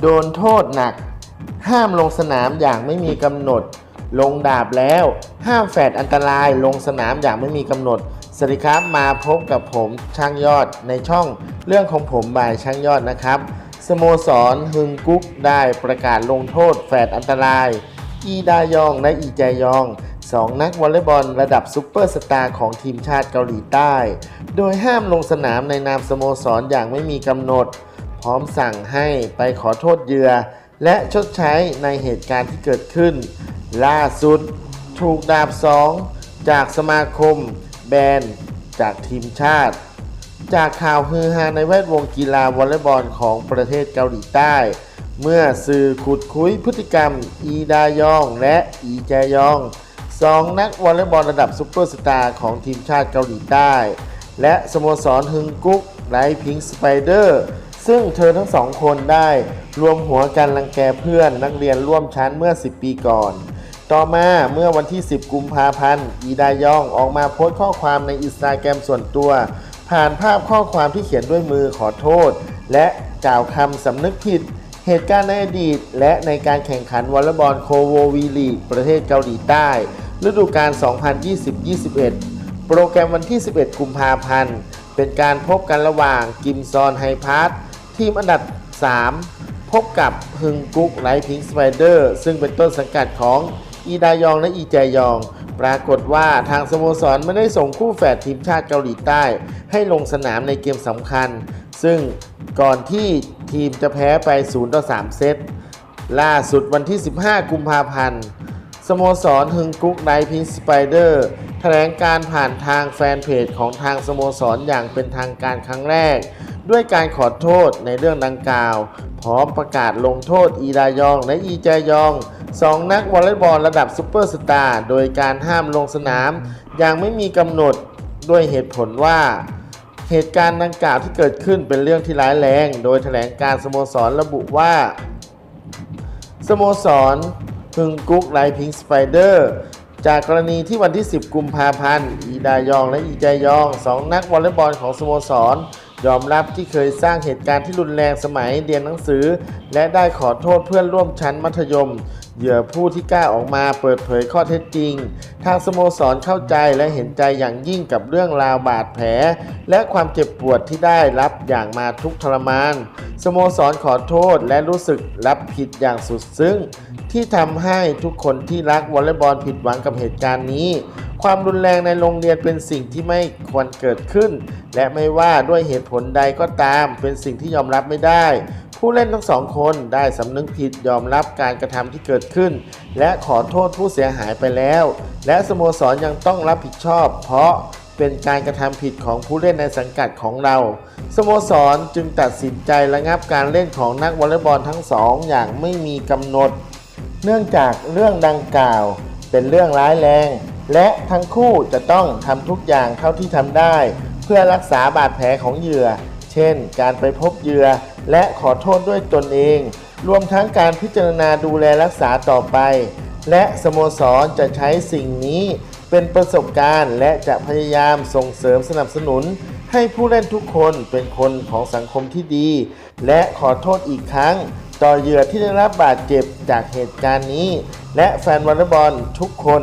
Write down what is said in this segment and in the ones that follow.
โดนโทษหนัก ห้ามลงสนามอย่างไม่มีกำหนด ลงดาบแล้ว ห้ามแฝดอันตรายลงสนามอย่างไม่มีกำหนด สวัสดีครับมาพบกับผมช่างยอดในช่องเรื่องของผมบายช่างยอดนะครับ สโมสรฮึงกุ๊กได้ประกาศลงโทษแฝดอันตราย อีดายองและอีแจยองสองนักวอลเลย์บอลระดับซุปเปอร์สตาร์ของทีมชาติเกาหลีใต้ โดยห้ามลงสนามในนามสโมสรอย่างไม่มีกำหนด พร้อมสั่งให้ไปขอโทษเหยื่อ และชดใช้ในเหตุการณ์ที่เกิดขึ้น ล่าสุด ถูกดาบสองจากสมาคม แบนจากทีมชาติ จากข่าวฮือฮาในแวดวงกีฬาวอลเลย์บอลของประเทศเกาหลีใต้ เมื่อสื่อขุดคุยพฤติกรรม อีดายองและอีแจยองสองนักวอลเลย์บอลระดับซุปเปอร์สตาร์ของทีมชาติเกาหลีใต้ และสโมสรฮึงกุ๊กไลพิงสไปเดอร์ ซึ่งเธอทั้งสองคนได้รวมหัวกันรังแกเพื่อนนักเรียนร่วมชั้นเมื่อ 10 ปีก่อน ต่อมาเมื่อวันที่ 10 กุมภาพันธ์ อีดายองออกมาโพสต์ข้อความในอินสตาแกรมส่วนตัว ผ่านภาพข้อความที่เขียนด้วยมือขอโทษ และกล่าวคำสำนึกผิด เหตุการณ์ในอดีต และในการแข่งขันวอลเลย์บอลโคโววีลีกประเทศเกาหลีใต้ ฤดูกาล 2020-21 โปรแกรมวันที่ 11 กุมภาพันธ์เป็นการพบกันระหว่างกิมซอนไฮพาร์ ทีมอันดับ 3 พบกับฮึงกุ๊กไลพิงสไปเดอร์ซึ่งเป็นต้นสังกัดของอีดายองและอีแจยอง ปรากฏว่าทางสโมสรไม่ได้ส่งคู่แฝดทีมชาติเกาหลีใต้ ให้ลงสนามในเกมสำคัญ ซึ่งก่อนที่ทีมจะแพ้ไป 0 ต่อ 3 เซต ล่าสุดวันที่ 15 กุมภาพันธ์ สโมสรฮึงกุ๊กไนพิงสไปเดอร์แถลงการผ่านทางแฟนเพจของทางสโมสรอย่างเป็นทางการครั้งแรก ด้วยการขอโทษในเรื่องดังกล่าวพร้อมประกาศลงโทษอีดายองและอีแจยองสองนักวอลเลย์บอลระดับซุปเปอร์สตาร์โดยการห้ามลงสนาม อย่างไม่มีกำหนดด้วยเหตุผลว่า เหตุการณ์ดังกล่าวที่เกิดขึ้นเป็นเรื่องที่ร้ายแรง โดยแถลงการสโมสรระบุว่า สโมสรพึงกุ๊กไลพิงสไปเดอร์จากกรณีที่วันที่ 10 กุมภาพันธ์ อีดายองและอีแจยองสองนักวอลเลย์บอลของสโมสร ยอมรับที่เคยสร้างเหตุการณ์ที่รุนแรงสมัยเรียนหนังสือ และได้ขอโทษเพื่อนร่วมชั้นมัธยม เหยื่อผู้ที่กล้าออกมาเปิดเผยข้อเท็จจริง ทางสโมสรเข้าใจและเห็นใจอย่างยิ่งกับเรื่องราวบาดแผล และความเจ็บปวดที่ได้รับอย่างมาทุกทรมาน สโมสรขอโทษและรู้สึกรับผิดอย่างสุดซึ้ง ที่ทำให้ทุกคนที่รักวอลเลย์บอลผิดหวังกับเหตุการณ์นี้ ความรุนแรงในโรงเรียนเป็นสิ่งที่ไม่ควรเกิดขึ้น และไม่ว่าด้วยเหตุผลใดก็ตาม เป็นสิ่งที่ยอมรับไม่ได้ ผู้เล่นทั้งสองคนได้สำนึกผิดยอมรับการกระทำที่เกิดขึ้น และขอโทษผู้เสียหายไปแล้ว และสโมสรยังต้องรับผิดชอบ เพราะเป็นการกระทำผิดของผู้เล่นในสังกัดของเรา สโมสรจึงตัดสินใจระงับการเล่นของนักวอลเลย์บอลทั้งสองอย่างไม่มีกำหนด เนื่องจากเรื่องดังกล่าวเป็นเรื่องร้ายแรง และทั้งคู่จะต้องทำทุกอย่างเท่าที่ทำได้ เพื่อรักษาบาดแผลของเหยื่อ เช่น การไปพบเหยื่อ และขอโทษด้วยตนเอง รวมทั้งการพิจารณาดูแลรักษาต่อไป และสโมสรจะใช้สิ่งนี้เป็นประสบการณ์และจะพยายามส่งเสริมสนับสนุน ให้ผู้เล่นทุกคนเป็นคนของสังคมที่ดี และขอโทษอีกครั้ง ต่อเหยื่อที่ได้รับบาดเจ็บจากเหตุการณ์นี้ และแฟนวอลเลย์บอลทุกคน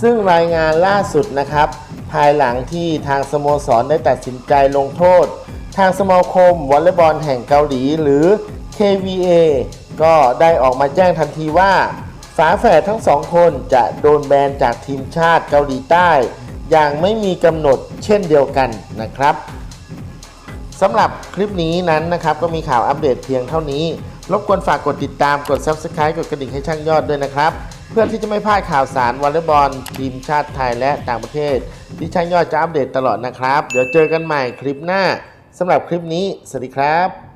ซึ่งรายงานล่าสุดนะครับ ภายหลังที่ทางสโมสรได้ตัดสินใจลงโทษ ทางสมาคมวอลเลย์บอลแห่งเกาหลีหรือ KVA ก็ได้ออกมาแจ้งทันทีว่าฝาแฝดทั้งสองคนจะโดนแบนจากทีมชาติเกาหลีใต้ อย่างไม่มีกำหนดเช่นเดียวกันนะครับสำหรับคลิปนี้นั้นนะครับก็มีข่าวอัปเดตเพียงเท่านี้ รบกวนฝากกดติดตามกด Subscribe กดกระดิ่งให้ช่างยอดด้วยนะครับ เพื่อที่จะไม่พลาดข่าวสารวอลเลย์บอลทีมชาติไทยและต่างประเทศ ที่ช่างยอดจะอัปเดตตลอดนะครับ เดี๋ยวเจอกันใหม่คลิปหน้าสำหรับคลิปนี้ สวัสดีครับ